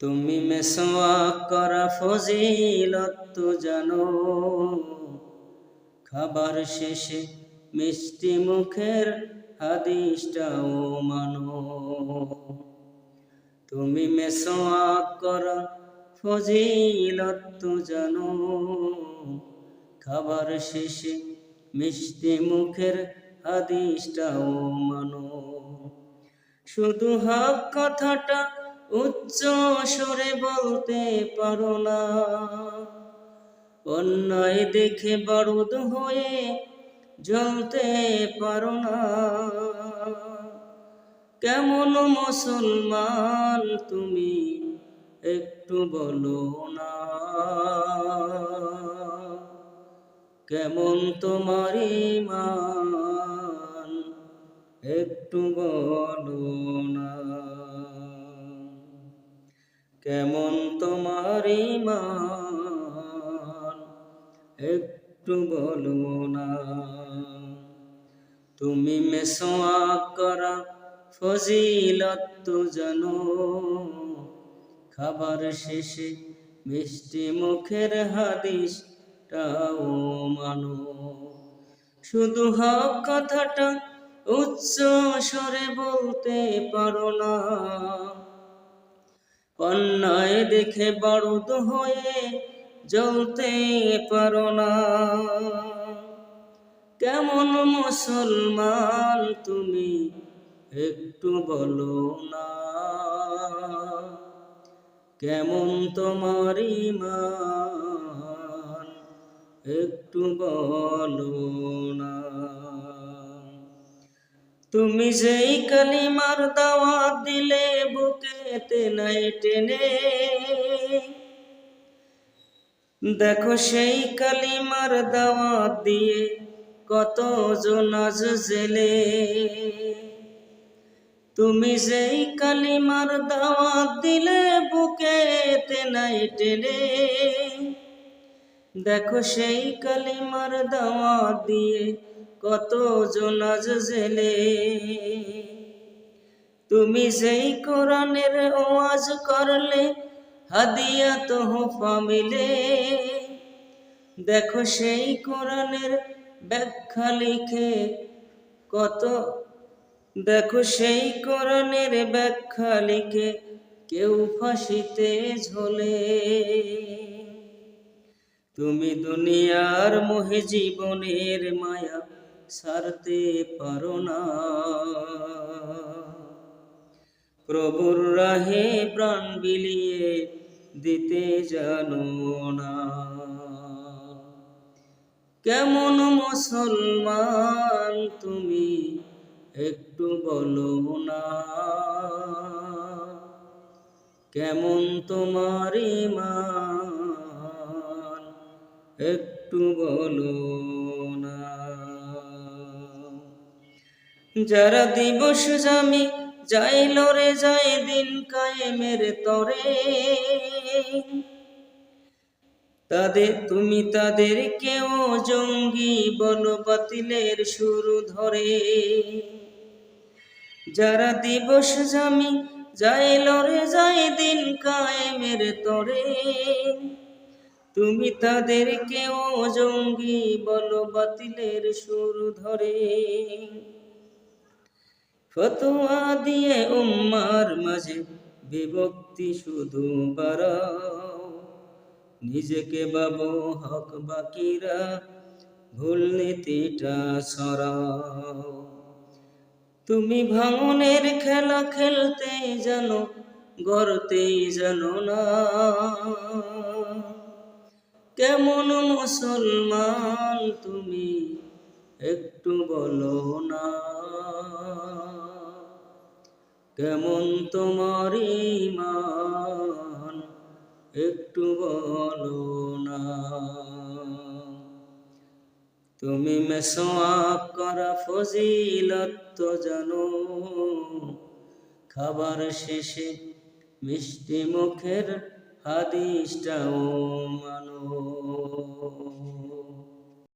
তুমি মেসোয়াক করা ফজিলত জানো। খাবার শেষে মিষ্টি মুখের হাদিসটাও মানো। তুমি মেসোয়াক করা ফজিলত জানো। খাবার শেষে মিষ্টি মুখের হাদিসটাও মানো। শুধু হক কথাটা উচ্চ স্বরে বলতে পারো না। অন্যায় দেখে বারুদ হয়ে জ্বলতে পারো না। কেমন মুসলমান তুমি একটু বলো না। কেমন তোমার ইমান একটু বলো না। কেমন তোমার ইমান একটু বলো না। তুমি মেসোয়া করা ফজিলত তো জানো। খাবার শেষে মিষ্টি মুখের হাদিসটাও মানো। শুধু হক কথাটা উচ্চ স্বরে বলতে পারো না। অন্যায় দেখে বারুদ হয়ে জ্বলতে পারো না। কেমন মুসলমান তুমি একটু বলো না। কেমন তোমার ইমান একটু বলো না। তুমি যেই কালিমার দাওয়াত দিলে বুকেতে নাই টেনে। দেখো সেই কালিমার দাওয়াত দিয়ে কত জনাজ জেলে। তুমি যেই কালিমার দাওয়াত দিলে বুকেতে নাই টেনে। দেখো সেই কালিমার দাওয়াত দিয়ে কত জনাজ জেলে। তুমি যেই কোরআনের ওয়াজ করলে, হাদিয়া তো মিলে। দেখো সেই কোরআনের ব্যাখ্যা লিখে কত, দেখো সেই কোরআনের ব্যাখ্যা লিখে কেউ ফাঁসিতে ঝোলে। তুমি দুনিয়ার মোহে জীবনের মায়া সারতে পারো না। প্রভুর রাহে প্রাণ বিলিয়ে দিতে জানো না। কেমন মুসলমান তুমি একটু বলো না। কেমন তোমার ইমান একটু বলো না। যারা দিবস জামি যাইল রে যায় দিন কায়েমের তরে। তাদের, তুমি তাদের কেউ জঙ্গি বল বাতিলের শুরু ধরে। যারা দিবস জামি যাই রে যায় দিন কায়েমের তরে। তুমি তাদের কেউ জঙ্গি বল বাতিলের সুর ধরে। ফতোয়া দিয়ে উম্মার মাঝে বিভক্তি শুধু বাড়াও। নিজেকে বাবু হক বাকিরা, ভুল নীতিটা সরাও। তুমি ভাঙনের খেলা খেলতে জানো গড়তেই জানো না। কেমন মুসলমান তুমি একটু বলো না। কেমন তোমার ইমান একটু বলো না। তুমি মেসোয়াক করা ফজিলত তো জানো, খাবার শেষে মিষ্টি মুখের হাদিসটাও মানো।